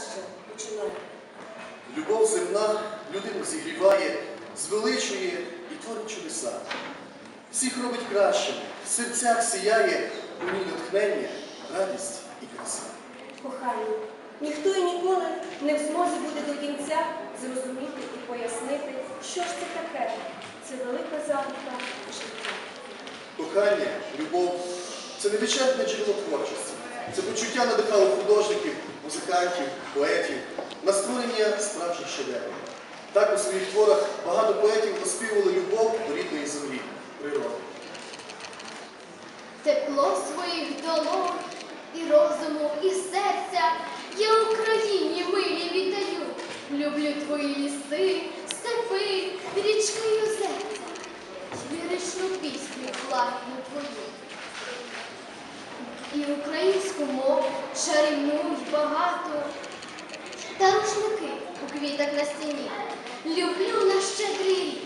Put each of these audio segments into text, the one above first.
краще починає. Любов земна людину зігріває, звеличує і творить чудеса. Всіх робить кращими, в серцях сіяє у ній натхнення, радість і краса. Кохання, ніхто і ніколи не зможе бути до кінця зрозуміти і пояснити, що ж це таке. Це велика загадка життя. Кохання, любов це невичерпне джерело творчості. Це почуття надихало художників, музикантів, поетів на створення справжніх шедеврів. Так у своїх творах багато поетів оспівували любов до рідної землі, природи. Тепло своїх долонь і розуму, і серця я Україні милі віддаю. Люблю твої ліси, степи, річки й озерця, ліричну пісню лагідну твою. І українську мову чарівну багато. та рушники у квітах на стіні. Люблю на щедрій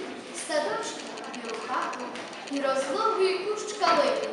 садочку і хату і розлогий кущ калини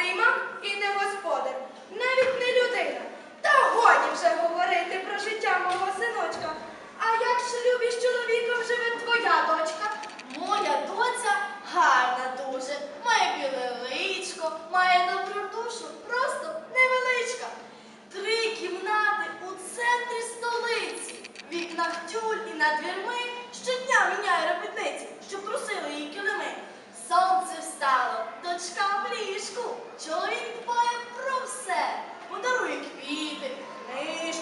а приймак і не господар, навіть не людина. Та годі вже говорити про життя мого синочка. А як ж любі з чоловіком живе твоя дочка? Моя доця гарна дуже, має біле личко, має добру душу, просто невеличка. Три кімнати у центрі столиці, в вікнах тюль і над дверми щодня міняє робітниці, що просили її килими. Сонце встало, дочка в ліжку, чоловік дбає про все, подарує квіти, книжку,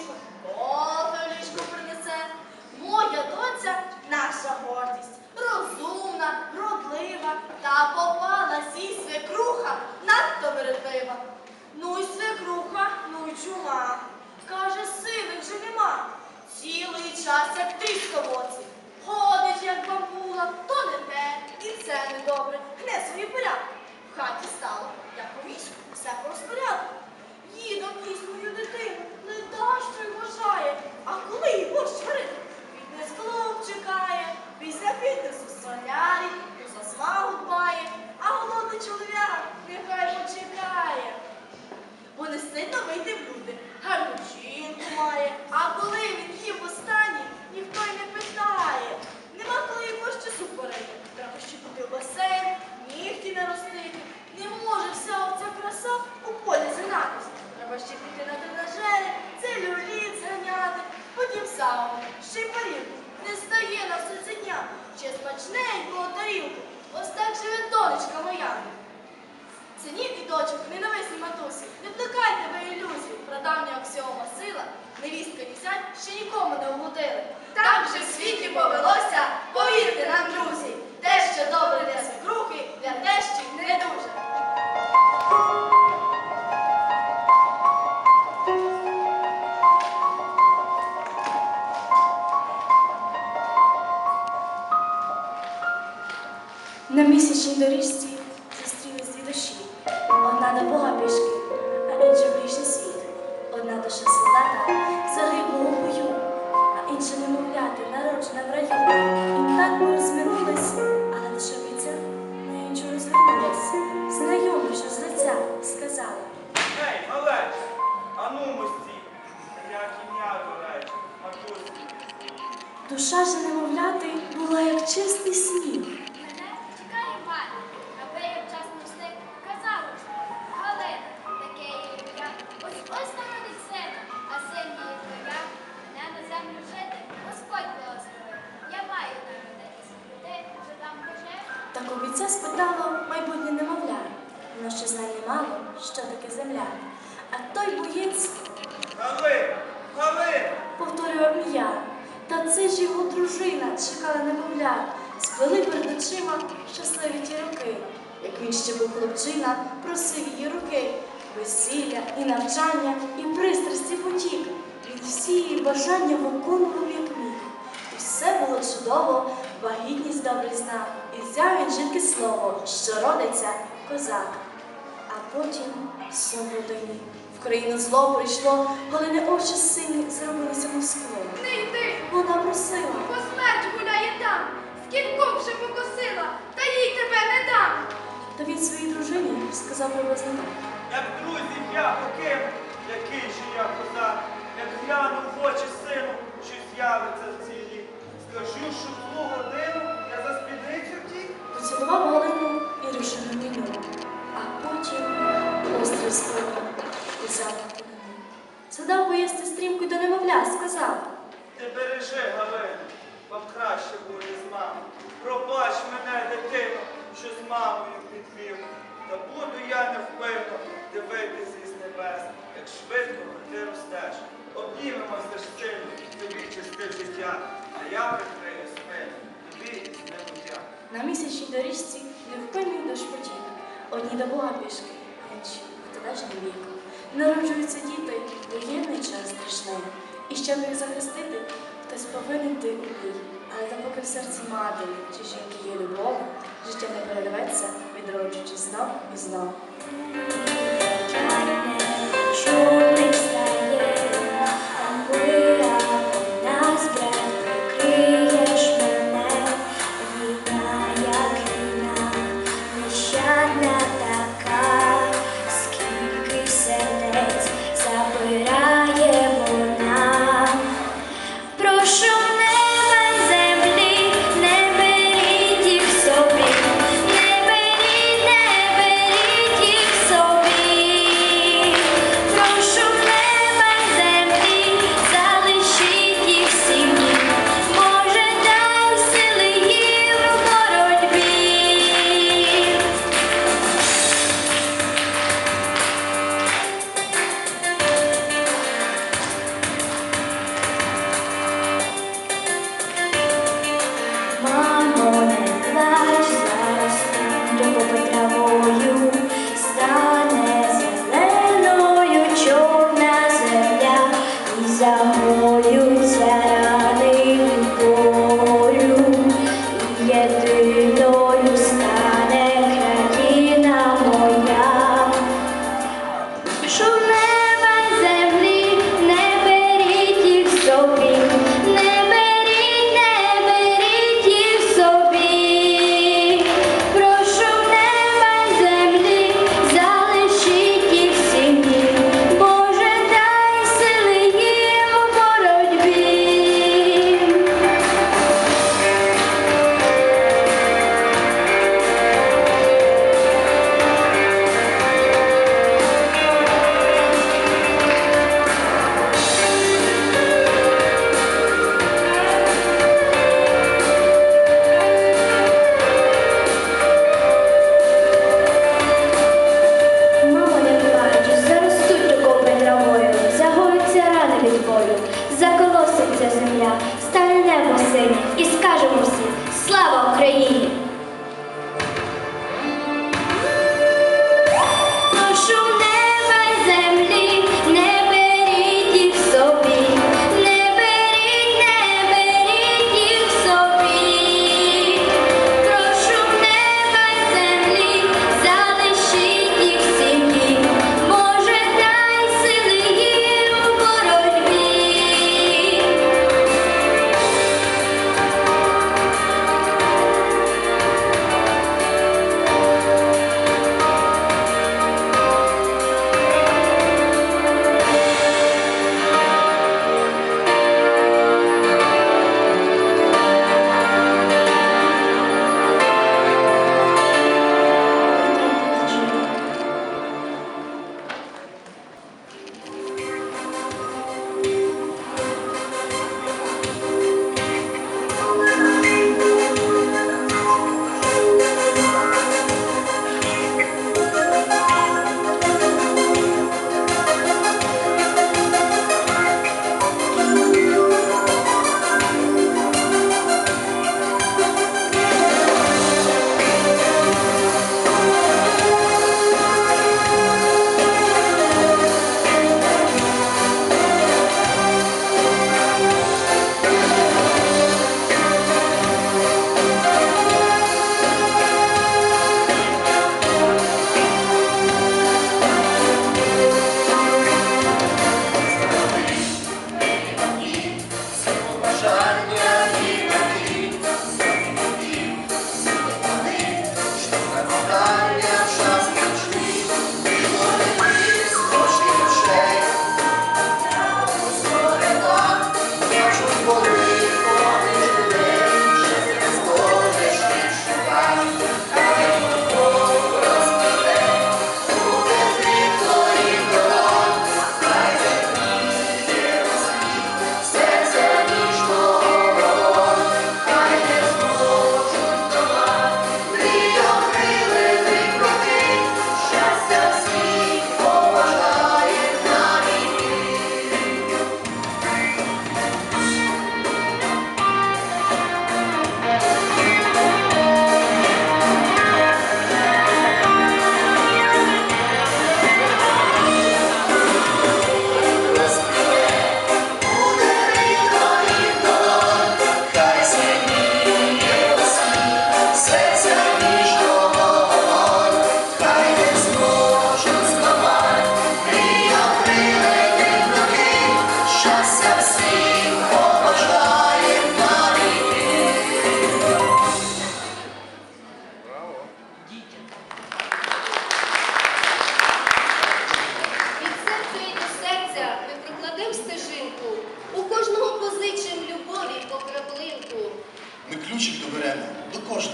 солярі, за смагу дбає, а голодний чоловік нехай почекає. Бо не стидно вийти в люди, гарну жінку має, а коли він їв останній, ніхто й не питає. Нема коли й борщ чи суп варити. Треба ще піти в басейн, нігті наростити. Не може вся оця краса у полі згинатись. Треба ще піти на тренажери, целюліт зганяти, потім сауну, ще й парівку. Не стає на все це дня, ще смачненького тарілку. Ось так живе донечка моя. Синів і дочок, ненависні матусі, не плекайте ви ілюзій, прадавня аксіома сила, невістка дісять ще нікому не угодили. Так же в світі повелося, повірте нам, друзі, те, що добре для свекрухи, доріжці Так обіця спитало майбутнє немовля. Воно ще знає мало, що таке земля. А той боєць Галина, Галина, повторив ім'я. Та це ж його дружина чекала немовля. Сплели перед очима щасливі ті роки. Як він ще був хлопчина, просив її руки. Весілля і навчання, і пристрасті потік. Він всі її бажання виконував, як міг. І все було чудово, вагітність добре знав. І взяв він жінки слово, що родиться козак. А потім сон в родині. В країну зло прийшло, Галини очі сині зробилися мов скло. Не йди, Вона просила, бо смерть гуляє там, з кінком вже покосила, та їй тебе не дам. та він своїй дружині сказав приблизно так. як друзів я покинув, який же я козак, як глянув в очі сину, що з'явиться в цій рік. Скажу, що в ту годину я за Поцілував Галину і рушив на війну. А потім острів спинив і запах полину. Задав поїсти стрімку до немовля, сказав. Ти бережи, Галину, вам краще буде з мамою. Пробач мене, дитину, що з мамою підвів. Та буду я невпинно дивитися із небес, як швидко ти ростеш. Обнімемося ж сильно, Ми на місячній доріжці невпинний дощ потік, одні добула пішки, інші хто теж не. Народжуються діти, воєнний час страшний. І щоб їх захистити, хтось повинен ти у бій. Але допоки в серці мати чи жінки є любов, життя не перерветься, відроджуючи знов і знов.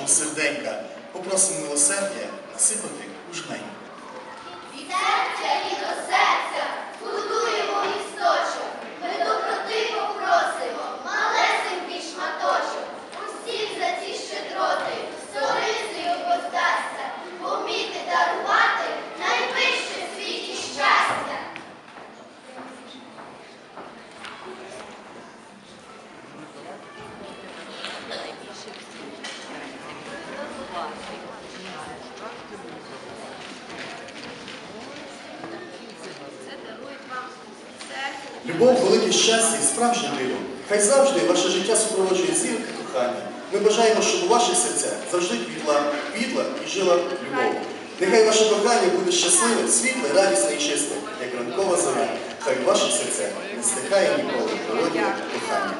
Miłosierdenka, poproszę miłosierdzie, nasypaj Любов, велике щастя і справжнє диво. Хай завжди ваше життя супроводжує зірка кохання. Ми бажаємо, щоб у ваших серцях завжди квітла, квітла і жила любов. Нехай ваше кохання буде щасливе, світле, радісне і чисте, як ранкова зоря. Хай в ваших серцях не стихає ніколи природне кохання.